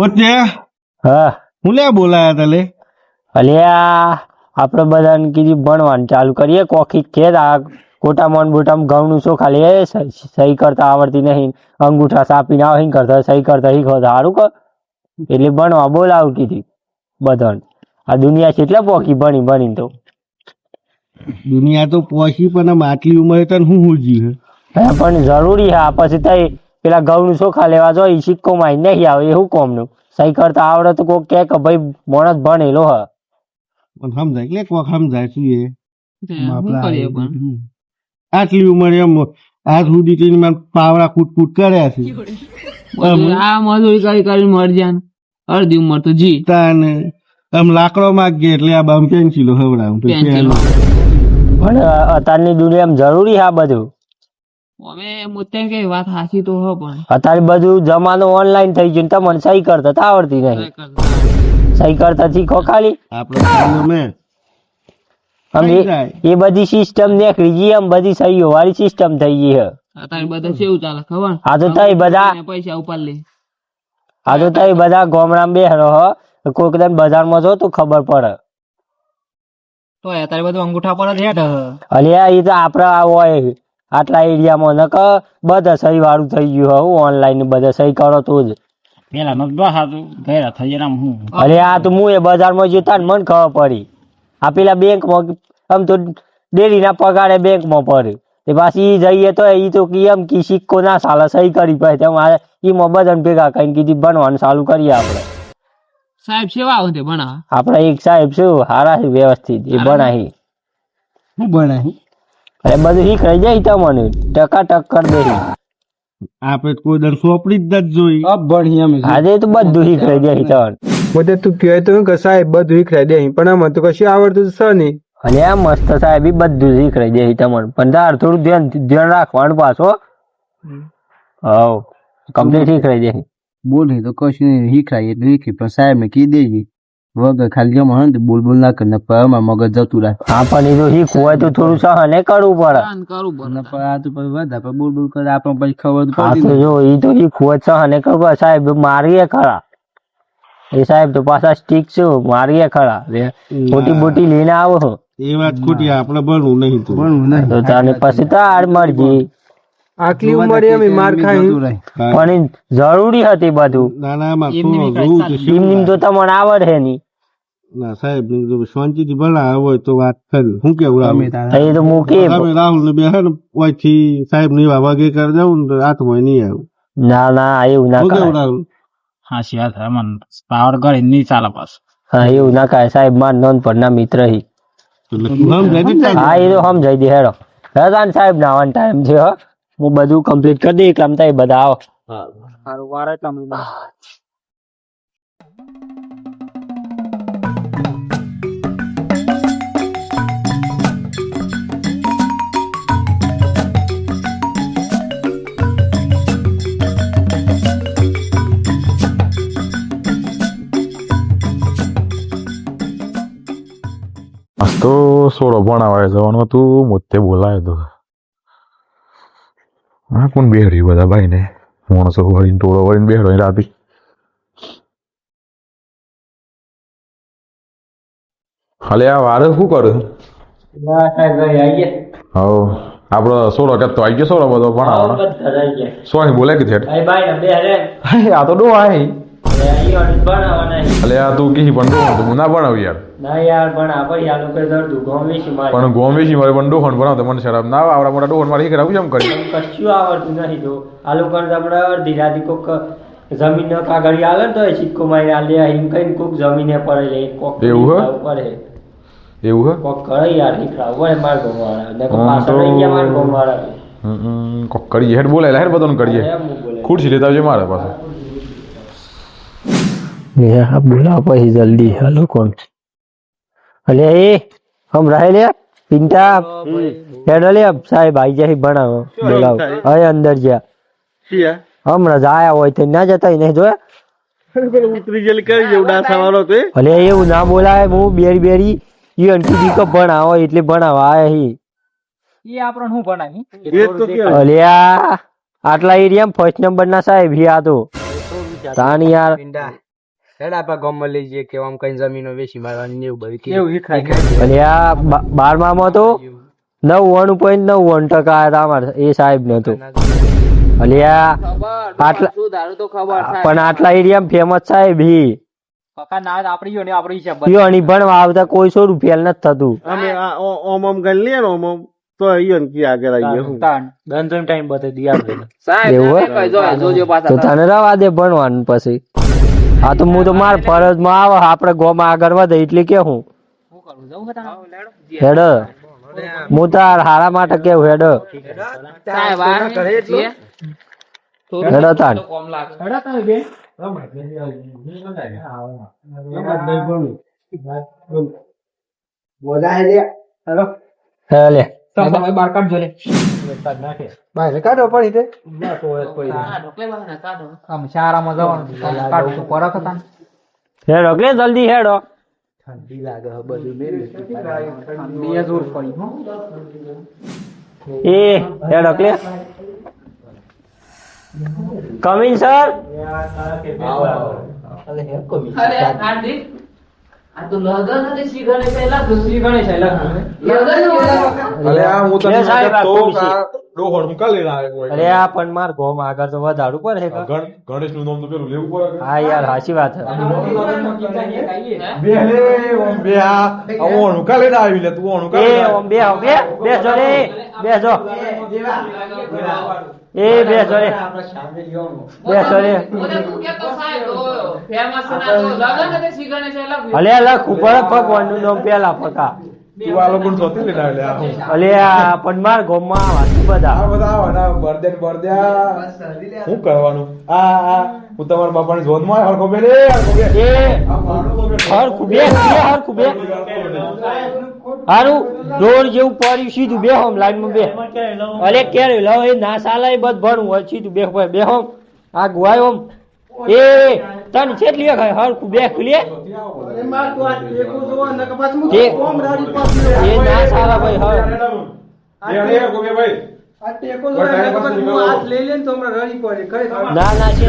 મોટે? હા. હું લે બોલાયા તા અલ્યા આપણે બધાને કીધું ભણવાનું ચાલુ કરીએ કોખી ખેત આ કોટામાં બોટામાં ઘઉંનું શું ખાલી એ સહી કરતા આવડતી નહીં. અંગૂઠા સાપીને આવ હિંગ કરતા સહી કરતા સારું કર. એટલે ભણવા બોલાવ કીધી બધાને. આ દુનિયા કેટલા પોકી ભણી ભણી તો. દુનિયા તો પહોંચી પણ આટલી ઉંમરે તને હું હું? હે, પણ જરૂરી હા પછી તઈ પેલા ઘઉંનું ચોખા લેવા જો એ સિક્કો માં નહીં આવે એવું કોમનું? સહી કરતા આવડે તો કોક કે કે ભાઈ માણસ ભણેલો હ. પણ સમજાય એટલે કોક સમજાય શું એ? આટલી ઉંમરે એમ આ સુધી તેને મને પાવડા કૂટ કૂટ કર્યા છે. આ મજૂરી કરી કરી મર જાન. અડધી ઉંમર તો જી. તાને આમ લાકડો માગીએ એટલે આ બામ પેન્સિલો હવડા તો પણ અત્યારની દુનિયામાં જરૂરી હા બધું? અત્યારે બધું જમાનો ઓનલાઈન થઈ ગયું ને તમને સહી કરતા આવડતી નહીં. સહી કરતા. શીખો ખાલી. એ- બધી સિસ્ટમ નીકળી ગઈ એમ બધી સહીઓ વાળી સિસ્ટમ થઈ ગઈ હે બધા કેવું ચાલે ખબર? આ તો તઈ બધા પૈસા ઉપાડ લે આ તો તઈ બધા ગામડામાં બેહરો હ. કોઈક દિન બજારમાં જો તો ખબર પડે. તો અત્યારે બધું અંગૂઠા પર જ હેઠ અલ્યા એ તો આપડા હોય. આટલા એરિયામાં નક બધા સહી વાળું થઈ ગયું હવે ઓનલાઈન બધા સહી કરો તો જ. પેલા નો બસ હતું ગયા થઈ જરા હું. અરે આ તો હું એ બજારમાં જતા ને મને ખબર પડી. આ પેલા બેંકમાં આમ તો ડેરીના પગારે બેંકમાં પડ્યું. તે પાછી જઈએ તો ઈ તો કી એમ કે સિક્કો ના સાલે સહી કરી પડે. તેમ આ ઈમાં બધાને ભેગા કરીને કીધું ભણવાનું ચાલુ કરીએ આપણે. સાહેબ સેવા આવે ભણા આપણે એક સાહેબ શું? હારા છે વ્યવસ્થિત. એ ભણાહી હું બનાવી અરે બધું શીખવાઈ જાય તમને. ટકા ટક કર દે આપણે તો કોઈ દર સોપડી જ જોઈ. અબ ભણી અમે આજે તો બધું શીખવાઈ જાય તમને. બધે તું કહે તો કે સાહેબ બધું શીખડાઈ દે પણ આમ તો કશું આવડતું છે નહીં. અને આ મસ્ત સાહેબ ઈ બધું શીખવાઈ દે તમને. પણ તાર થોડું ધ્યાન ધ્યાન રાખવાનું પાછો. હવ. કમ્પ્લીટ શીખવાઈ દે બોલે તો કશું નહીં શીખડાય એટલે શીખી પણ સાહેબ ને કી દેજે વગર ખાલી જો હોય ને બોલ બોલ ના કરે પરમાં મગજ જતું રહે. હા પણ એ તો શીખવું હોય તો થોડું સહને કરવું પડે. કરવું નકર પણ આ તો પછી વધા પર બોલ બોલ કરે આપણને પછી ખબર તો હા તો જો એ તો શીખવું હોય સહને કરવું સાહેબ મારીએ ખરા. એ સાહેબ તો પાછા સ્ટીક છે મારીએ ખરા. મોટી મોટી લઈને આવો. એ વાત ખોટી આપણે ભણવું નહીં તો. ભણવું નહીં. તો તારે પછી તાર મરજી. આટલી ઉંમરે અમે માર ખાઈ. હા. પણ જરૂરી હતી બધું. ના ના બી તો શું તો તમને આવડે નહીં. ના સાહેબ ને જો શાંતિથી ભણાવે હોય તો વાત કરી. હું કેવું એ તો મૂકી રાહુલ ને બે હે ને ઓયથી સાહેબ ને એવા વાગે કરી જાવ ને હાથમાં નહીં આવું. ના ના એવું ના હું કેવું રાહુલ? હાચી વાત અમન પાવર કરી નહીં ચાલે પાસ હા એવું ના કરાય. સાહેબ માર નાનપણના મિત્ર હી. ને? હા એ તો સમજાઈ દે હેડો. હેડો સાહેબ નાવાનો ટાઈમ છે હો. હું બધું કમ્પ્લીટ કરી દઈ એકલામ થાય બધા આવો. સારું વાર એટલા તો સોળો ભણાવાય જવાનું હતું મોતે બોલાયો તો. હા કોણ બેહડ્યું બધા ભાઈ ને માણસો વળીને ટોળો વળીને બેહડો રાતી. હાલે આ વારે શું કરે? હવ આપડો સોળો કે તો આવી ગયો સોળો બધો ભણાવવાનો. સોની બોલે કે છે આ તો ડો આય અલે આ તું કી પણ ડો તો ના ભણાવ યાર. ના યાર પણ આપણે આ લોકો દર્દ ગોમેશી મારે. પણ ગોમ વેચી મારે પણ ડોહન ભણાવતો મને શરમ ના આવે આવડા. મોટા ડોહન મારે શીખડાવું કેમ કરી. કશું આવડતું નહીં તો. આ લોકો આપણે અડધી રાતી કોક જમીન કાગળી આલે તો એ સિક્કો મારી આલે એમ કઈ કોક જમીને પડે લે કોક એવું હે? પડે એવું હે? કોક કરે યાર નીકળાવ પડે માર ગોમાળા ને પાછળ રહી ગયા માર હમ, કોક કરીએ હેડ બોલાય હેડ બધાને કરીએ. ખુરશી લેતા આવજે મારા પાસે. યાર બોલાવ પછી જલ્દી. હાલો કોણ અલે એ હમ રહે લે પિંટા. હેડ લે સાહેબ આઈ જાય ભણાવો બોલાવ. હવે અંદર જા હમણાં જાયા હોય તો ના જતા નહીં જોયા? ઉતરી જલ્દી કરી જેવું ડાસા વાળો તો અલે એવું ના બોલાય હું બેરી બેરી. ઈ અંકી કો ભણાવો એટલે ભણાવા આયા હી. એ આપણને શું ભણાવી? એ તો કહેવાય. અલ્યા આટલા એરિયા ફર્સ્ટ નંબર ના સાહેબ હી આ તો. યાર. હેડ આપણા ગામમાં લઈ જઈએ કે આમ કઈ જમીનો વેચી મારવાની એવું બધું કેવું હીખરાય અને આ બારમામાં તો નવ્વાણું પોઈન્ટ નવ્વાણું ટકા હતા અમારે એ સાહેબ ને તો અને આ આટલા પણ આટલા એરિયામાં ફેમસ સાહેબ હી ભણવા આવતા કોઈ સો રૂપિયા નથી થતું. અમે ઓમ ઓમ ગણ ઓમ ઓમ તો અહીંયા ને આગળ આવીએ હું? હોય? તો તને રવા દે ભણવાનું પછી. હા તો હું તો માર ફરજમાં આવો આપડે ગોમાં આગળ વધે એટલે કે હું. હેડ. હું તાર હારા માટે કેવું હેડ. હેડ તાન. હે લે. બહાર કાઢો પડી તે હેડો કે જલ્દી હેડો એ હેડો કે કમિંગ સર અરે હાર્દિક આ તો લગન હતી શ્રી ગણેશ લગન શ્રી ગણેશ લગન અરે આ હું તને એ સાહેબ, આ તો ખુરશી. આ ડોહોળ હું કાલે અરે આ પણ માર ગોમ આગળ તો વધારું પડે ગણેશનું નામ તો પેલું લેવું પડે હા યાર સાચી વાત છે બે લે ઓમ બે આ આ ઓણું કાલે ના આવી લે તું ઓણું કાલે ઓમ બે બે રે બેસો એ બેસો રે બેસો રે અલે લખું પડે ભગવાનનું નામ પેલા પકા તું હર ડોર જેવું પડ્યું સીધું બેહોમ લાઈનમાં બે અરે કેરે લવ એ ના સાલા એ બધ ભણું હોય સીધું બે બે બે આ ગુવાય એ તને છેટલી ખાય હરખું કુબે લે એ ના સાલા ભાઈ હર ના ના છે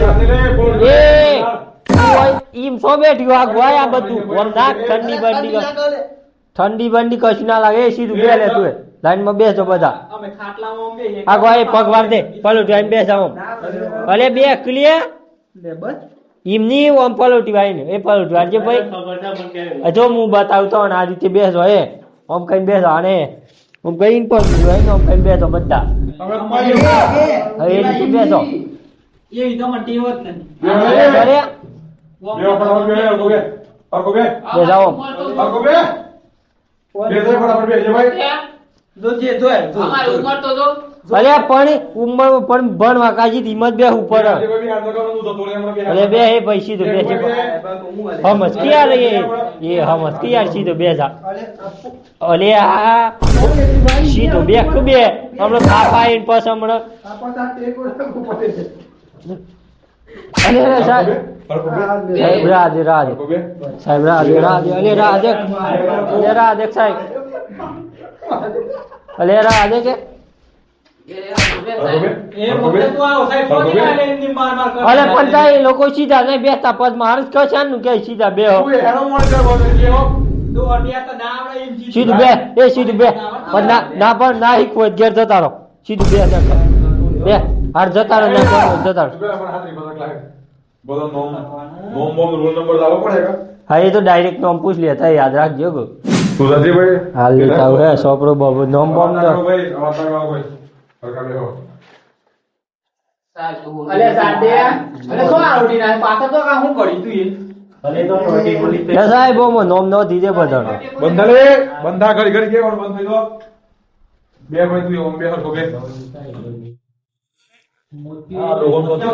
ઈમ સો બેઠ્યું આ ગુવાય બધું ઓમ નાક ઠંડી બંડી ઠંડી બંડી કશું ના લાગે એ સીધું બે લે તું લાઈનમાં બેસો બધા આ ગુવાય પગ વાર દે પલોટી આઈને બેસા ઓમ અલે બે ક્લિયર એમની આમ ઓમ પલોટી વાઈને એ પલોટી વાળજે ભાઈ જો હું બતાવતો ને આ રીતે બેસો એ ઓમ કઈ બેસો અને ઓમ કઈ પણ હોય ને આમ કઈ બેસો બધા હવે એ રીતે બેસો અરે બે ફટાફટ બે હરખો અરે બે બે બે પણ ઉંમર પણ ભણવા વાકાજી હિંમત બે ઉપર. હું અરે બે એ ભાઈ સીધો બે હમસ ક્યાં રે એ હમસ ક્યાં સીધો બે જા. અલે આ સીધો બે કે બે. હમણાં ખાફા આવીને પછી હમણાં સાહેબ રાધે રાધે સાહેબ રાધે રાધે અલે રાધે અલે રાધે સાહેબ. અલે રાધે કે પણ લોકો સીધા નહીં બેસતા. પદ માણસ કશાનું કે સીધા બે સીધું બે એ સીધું બે. પણ ના ના પણ ના હિકવો ઘેર જતા રહો. સીધું બે. બે. હાર જતા રહો જતા બધો નોમ નોમ બોમ રોલ નંબર લાવો પડે કે? હા એ તો ડાયરેક્ટ નોમ પૂછ લેતા યાદ રાખજો ગો. તું ભાઈ હાલ લેતા હોય સોપરો બાબુ નોમ બોમ ના ભાઈ અવાજ આવો ભાઈ. હરખા બેહો. અલે સાડે અલે સો આવડી ના પાછા તો કા હું કરી તું એ? એ સાહેબ બહુ નોમ નો દીધે બધાનો. બંધા બંધા ઘડી ઘડી કેવાનું બંધ થઈ દો બે ભાઈ તું ઓમ બે હરખો બે આ લોકોને તો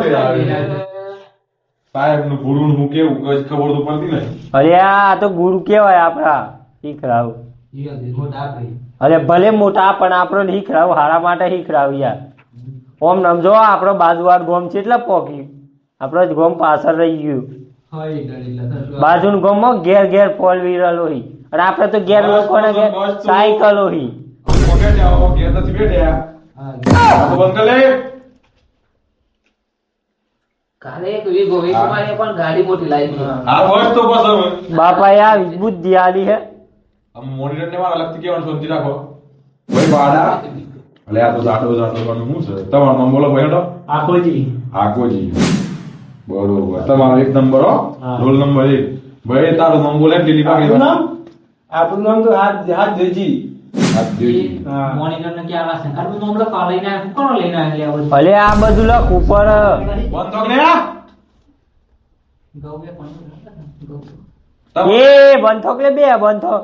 સાહેબનું ગુરુ નું કેવું કઈ ખબર તો પડતી નહીં. અરે આ તો ગુરુ કેવાય આપડા શીખરાવ અરે ભલે મોટા પણ આપણો શીખરાવ હારા માટે શીખરાવ યાર. ઓમ સમજો આપણો બાજુવાળ ગોમ છે એટલે પોકી. આપણો જ ગોમ પાછળ રહી ગયું. બાજુનું ગોમમાં ઘેર ઘેર ફોર વ્હીલર હોય અને આપણે તો ઘેર લોકોને ઘેર સાયકલ હોય આ બુદ્ધિ આલી હે. મોનિટર ને મારા લગતી કેવાનું રાખો. ભાઈ બાડા એટલે આ તો જાટો જાટો પણ શું છે? તમારો નામ બોલો ભાઈ હટો આખોજી આકોજી. બરોબર. તમારો એક નંબર હો. રોલ નંબર એક. ભાઈ તારું નામ બોલે લીલી પાકડી આપણું નામ? તો હાથ હાથ દેજી ભલે આ બધું. લખ ઉપર. એ બંધોક લે બે બંધોક.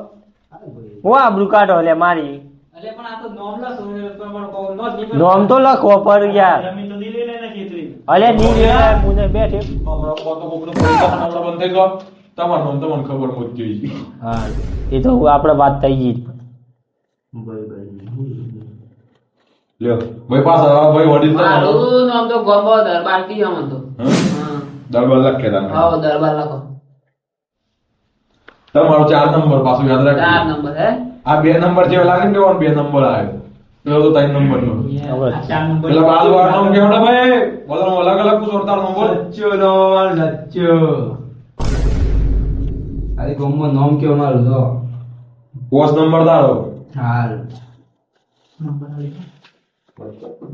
હું આબરૂ કાઢો લે મારી. નોમ તો લખો પર યાર. અલે ની લે મુને બેઠે. હમણાં કોતો કોકનો બંધ થઈ ગયો. તમારું નામ તમને ખબર ગઈ હા એ તો આપણે વાત થઈ ગઈ. લ્યો. ભાઈ પાછા ભાઈ વડીલ મારું નામ તો ગોબો દરબાર કી આમ હતો હં? હા. દરબાર તમે હાઉ દરબાર લખો. તમારો ચાર નંબર પાછું યાદ ચાર નંબર હે? આ બે નંબર જેવા લાગે ને બે નંબર આવ્યો પેલો તો ત્રણ નંબર નો. નંબર પેલા વાળા નામ કેવડા ભાઈ? બોલો અલગ અલગ પૂછો તાર નામ બોલ સચ્ચો નોમ સચ્ચો. અરે નામ કેવું મારું તો? નંબર તારો. હાલ.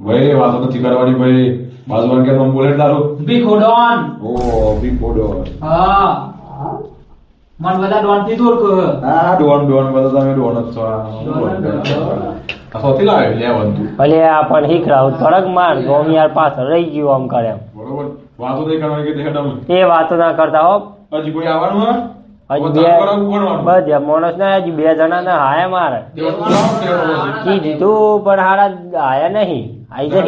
ભાઈ વાતો નથી કરવાની ભાઈ. બાજુવાન કે નામ બોલે તારો બી ખોડોન ઓ બી ખોડોન હા. મન બધા ડોનથી દૂર કર. હા ડોન ડોન બધા તમે ડોન જ છો. સૌથી લાવે લેવન તું ભલે આ પણ હીખરાવ થોડક માર ગોમ યાર પાછળ રહી ગયું આમ કરે. બરોબર. વાતો નહીં કરવાની કે દેખડમ એ વાતો ના કરતા હો. હજી કોઈ આવવાનું હે? હજી બે બધા માણસ ના હજી બે જણા ને હાય મારે. કીધું પણ હારા હાય નહીં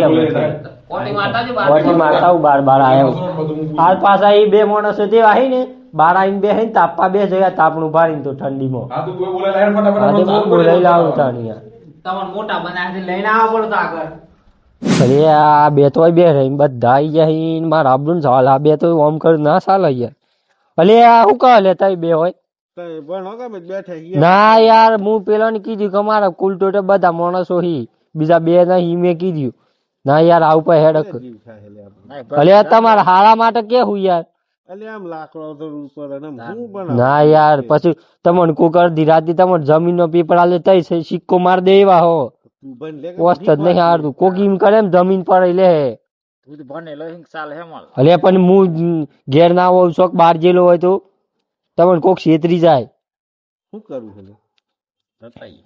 અમે. થાય. કોટી મારતા બાર હું બાર આવ્યો. હાલ પાછા એ બે માણસો તે આવી ને બાર આવીને બે ને તાપવા બે જગ્યા તાપણું ભારીને તો ઠંડીમાં હા તું કોઈ બોલે લાઈન ફટાફટ આજે ચાલુ હું કરી બોલાઈ દો. લાવું તાણી મોટા બનાવે લઈને આવો પડતો આગળ અરે આ બે તો બે રહી બધા આઈ ગયા હિન મારા ને ચાલ આ બે તો ઓમ કર ના ચાલે યાર અલે આ શું કહે લે તઈ બે હોય. ના યાર હું પેલો ને કીધું કે મારા કુલ ટોટલ બધા માણસો હી. બીજા બે નહીં મેં કીધું. ના યાર આવું પર હેડક. અલે તમારા હારા માટે કે હું યાર હું? ના યાર પછી તમને કુકર અડધી રાતે તમને જમીન નો પીપળા લે તઈ છે સિક્કો માર દે એવા હો. તું બન લે કે જ નહીં હારતું. કોક એમ કરે એમ જમીન પર લે. અલે પણ હું ઘેર ના હોઉં શોખ બહાર જેલો હોય તો તમને કોક છેતરી જાય. શું કરું હેલો લે?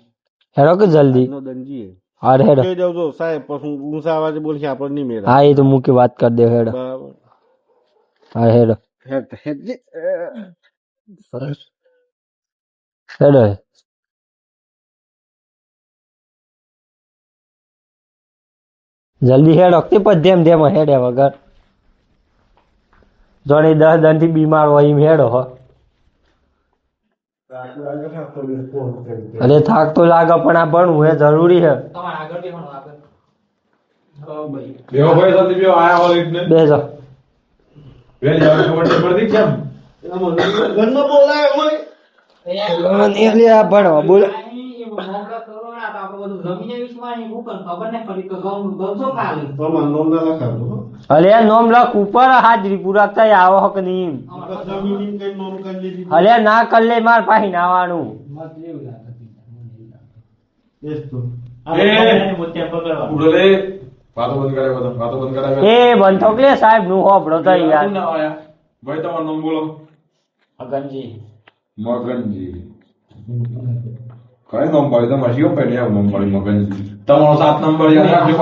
હેડો કે જલ્દી? નો દંજી હાર હેડ. કહી દઉં જો સાહેબ પછી ઊંચા અવાજે બોલશે આપણને નહીં મેળા હા એ તો મૂકી વાત કરી દે હેડ. બરાબર. હા હેડો. હેડ હેડ જે. હેડો. જલ્દી હેડો તે પછી ધેમ ધેમ હેડે વગર. જોડે દસ દનથી બીમાર હોય એમ હેડો હો. અરે થાક તો લાગે પણ આ ભણવું હે જરૂરી હે. તમારે આગળ બેહવાનું આગળ બેહો ભાઈ જલ્દી બેહો, આયા હો રીતને. બેસો ભણવા બોલ તમારું નામ ના લખાવજો હો. અલે નોમ લખ ઉપર હાજરી પૂરા થઈ આવો હક નહીં જમીન કઈ નામ કરી લીધી. અલે ના કર લે માર પાહી નાવાનું. એ, ઉડો લે. બંધ કરાવ્યો તો, વાતો બંધ કરાવ્યો. એ બંધોક લે સાહેબનું હોપડો તો યાર કોણ ભાઈ તમારું નામ બોલો. મગનજી. કઈ નંબર તો મારી પહેલી આવું નામ પાડ્યું તમારો સાત નંબર યાદ રાખજો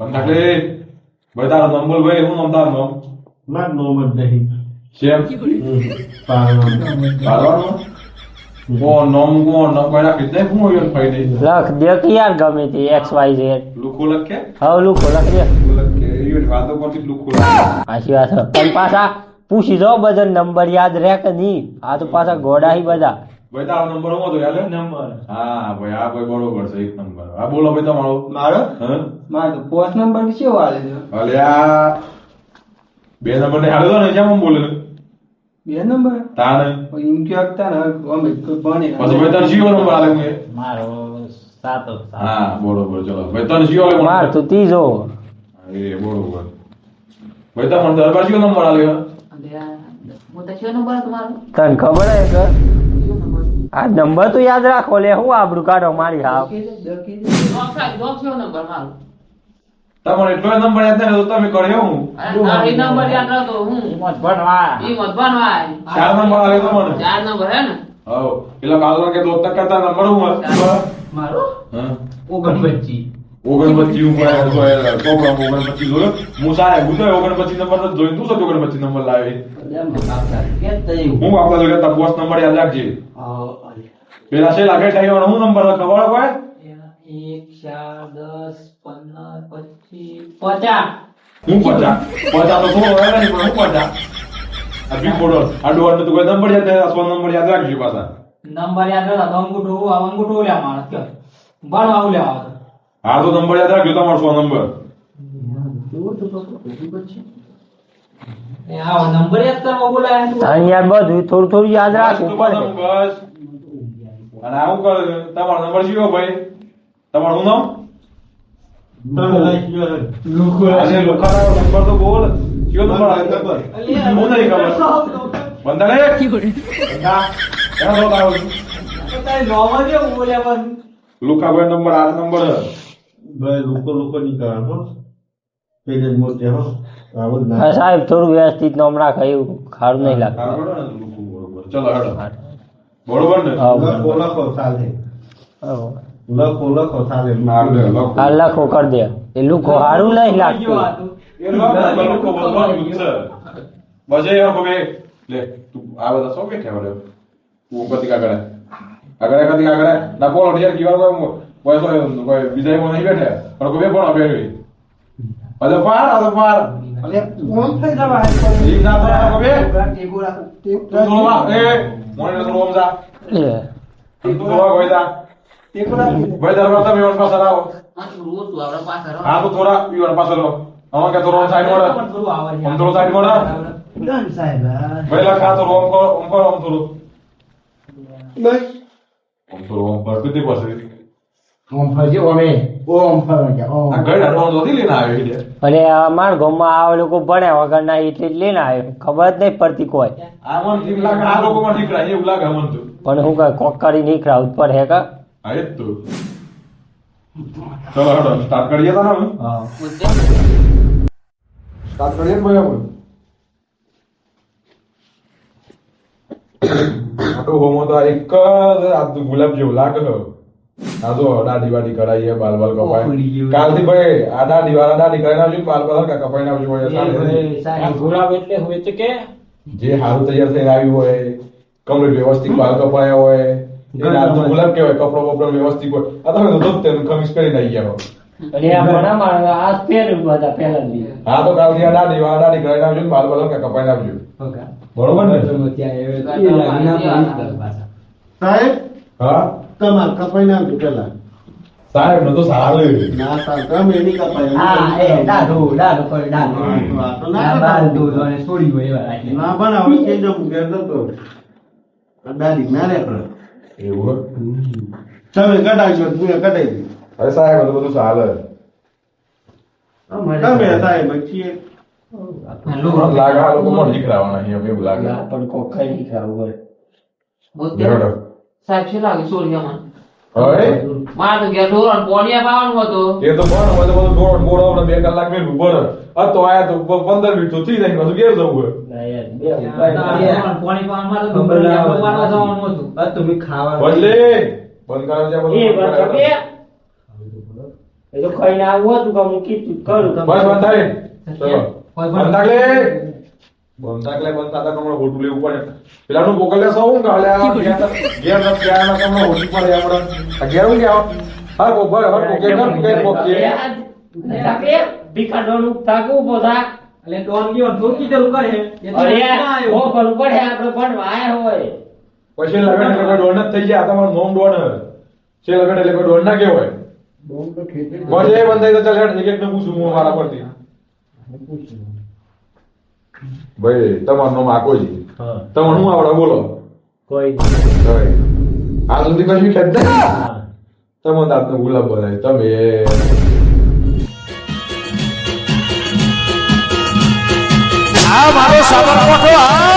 પાછા લે ભાઈ તારો નંબર ભાઈ હું નામ તારું નામ માર નામ જ નહીં શેમ પારવાનો ફાઈ દે લખ દે કે યાર ગમે તે એક્સ વાય ઝેડ લુખો લખે હવે લુખો લખ લખે એ વાતો પરથી લુખો આશી વાત છે. પણ પાછા પૂછી દો બધા નંબર યાદ રહે કે નહીં આ તો પાછા ઘોડા હી બધા ભાઈ તારો નંબર હું હતો યાદ નંબર. હા ભાઈ આ ભાઈ બરોબર છે એક નંબર. આ બોલો ભાઈ તમારો. મારો? હા. મારો તો પોસ્ટ નંબર કેવો આલે છે? અલે આ બે નંબર ને હાલો ને કેમ બોલે? બે નંબર? તાને. એમ કે હતા ને અમે કોઈ ભણે પછી ભાઈ તારો જીઓ નંબર આલે કે? હા બરોબર ચલો. ભાઈ તને જીઓ આલે માર તો ત્રીજો. એ બરોબર. ભાઈ તમને દરબાર કયો નંબર આલ્યો હું? તો નંબર તમારો તને ખબર હે કે આ નંબર તો યાદ રાખો લે હું આબરું કાઢો મારી હા તમારે એટલો નંબર યાદ નહીં તો તમે કર્યો હું. ના, એ નંબર યાદ રાખો હું. ઈ મત બનવાય ચાર નંબર આવે તો મને. ચાર નંબર હે ને? હવ. એટલે કાલવા કે દોસ્ત કરતા નંબર હું મારો? હા. ઓગણપચી ઉપર જોયેલા જોયો. હું સાહેબ હું તો ઓગણપચી નંબર નથી જોયો તું શું ઓગણપચી નંબર લાવી હું આપણા જોડે તપવાસ નંબર યાદ રાખજે. પેલા છે લાગે ટાઈવાનો હું નંબર ખબર હોય? એક ચાર દસ પંદર પચીસ પચાસ. હું પચાસ? પચાસ તો થોડો હોય પણ હું પચાસ? તો કોઈ નંબર યાદ નહીં નંબર યાદ રાખજો પાછા. નંબર યાદ રાખો તો અંગૂઠો આ અંગૂઠો લ્યા માણસ કે ભણવા આવું લેવા તો નંબર યાદ રાખજો તમારો સો નંબર એ આવો નંબર યાદ કરવા બોલાય તું. તને યાર બધું થોડું થોડું યાદ રાખવું બસ, અને આવું કર તમારો નંબર શું ભાઈ? તમારું નામ? તમે લઈ ગયો. આજે લોખાનો નંબર તો બોલ. કયો નંબર હું નહીં ખબર. બંધા લે બંધા ક્યાં તો તારો લુખાભાઈ નંબર આઠ નંબર લોકો સાહેબ થોડું વ્યવસ્થિત નામ કહ્યું. ખારું નહીં લાગતું. બરાબર. ને? લુખું ચાલે કરી દે. એ લુખો હારું નહીં લાગતું. યાર હવે લે તું આ બધા સૌ કે ઠેવડે આગળ આગળ આય. ના બોલો યાર કીવાર કોઈ કોઈ કોઈ કોઈ વિદાયમાં નહીં બેઠે પણ કોઈ પણ અભે રહી અલે પાર અલે પાર અલે કોણ થઈ જવા ઈ ના તો આ કોઈ તું થોડો વા એ મોને થોડો ઓમ જા લે તું થોડો કોઈ જા ભાઈ દરબાર તમે ઓન પાછળ આવો આ તું રોજ તું આપણા પાસે રહો. હા તો થોડા ઈવન પાછળ રહો આમાં કે થોડો સાઈડ મોડ આમ થોડો સાઈડ મોડ ભાઈ લખા થોડો ઓમ કરો ઓમ કરો ઓમ થોડું ઓમ થોડું ઓમ પર કીધી પાસે અને અમાર ગામમાં આ લોકો ભણ્યા વગર ના એટલે જ લઈને આવ્યો. ખબર જ નહીં પડતી કોઈ. પણ હું કઈ કોક કરી નીકળા ઉપર હે કા? ચલો હેડો સ્ટાર્ટ કરીએ તો ને સ્ટાર્ટ કરીએ ભાઈ આપણે આ હોમો તો એક જ આ ગુલાબ જેવું લાગે. આ જો દાઢી વાડી કરાઈએ બાલ બાલ કપાય. કાલથી ભાઈ આ દાઢી વાળા દાઢી કરાઈ નાખજો બાલ બાલ કા કપાઈ નાખજો. ગુલાબ એટલે હોય તો કે? જે હારું તૈયાર થઈને આવ્યું હોય કમ્પ્લીટ વ્યવસ્થિત બાલ કપાયા હોય ગુલાબ કહેવાય કપડો બપડો વ્યવસ્થિત હોય. આ તમે તો ધોત ખમીસ પહેરીને આવી ગયા હો. તો કાલથી આ દાઢી વાળા દાઢી કરાવી નાખજો ને બાલ બાલ હરખા કપાઈ નાખજો બરોબર ને? સાહેબ? હા? તમાર કપાઈ નાખજો પેલા સાહેબ ને તો સારું ના સાહેબ તમે એની કપાઈ હા એ દાદુ દાદુ કોઈ દાદુ હા, તો આ તો ના ના કપાય. દાદુ અને છોડી ગયો એવા રાખે ના બનાવો કે જો હું ઘેર જતો આ દાઢી ના રે કરે એવું તમે કઢાવજો હું એ કઢાઈ દઈશ અરે સાહેબ તો બધું ચાલે તમે સાહેબ છીએ લાગે આ લોકો મને શીખડાવવાના છે એમ એવું લાગે આ પણ કોક કઈ નીકળાવું હોય મુદ્દે હેડો. સાહેબ શું લાગે સોળિયામાં? હવે? મારે તો ઘેર ઢોરણ પોણિયા પાવાનું હતું. એ તો પણ હોય તો બધું દોડ બોડ બે કલાક મેળવું પડે. આ તો આયા તો પંદર મિનિટ તો થઈ જાય પાછું ઘેર જવું હોય. ના આવું હતું કે હું કીધું કરું તમે બસ બંધ થાય ચલો કોઈ બંધ થાકલે બંધ થાકલે બંધ થાતા કમળો હોટું લેવું પડે. પેલાનું મોકલ્યા સૌ હું કાલે આ ઘેર ઘેર ન ઘેર ન કમળો હોટી પડે આપણે આ હું ગયા? હર કો ભર હર કો કે કર તાકે ભીખા ડોલું તાકે એટલે ડોન ગયો ઠોકી ચાલુ કરે અરે ઓ ભલું પડે આપણે ભણવા આયા હોય. પછી લગન એટલે ડોન જ થઈ જાય આ તમારું નોમ ડોન છે લગન એટલે ડોન ના કહેવાય. બંધ થઈ તો ચાલ હેડ એક એક ને પૂછું હું મારા પરથી. ભાઈ તમારું નામ આકો છે. તમારું શું આવડે? બોલો. કોઈ આ સુધી કશું ખેંચતા તમે તાતનો ગુલાબ બોલાય તમે. આ મારો સાબરકોઠો આ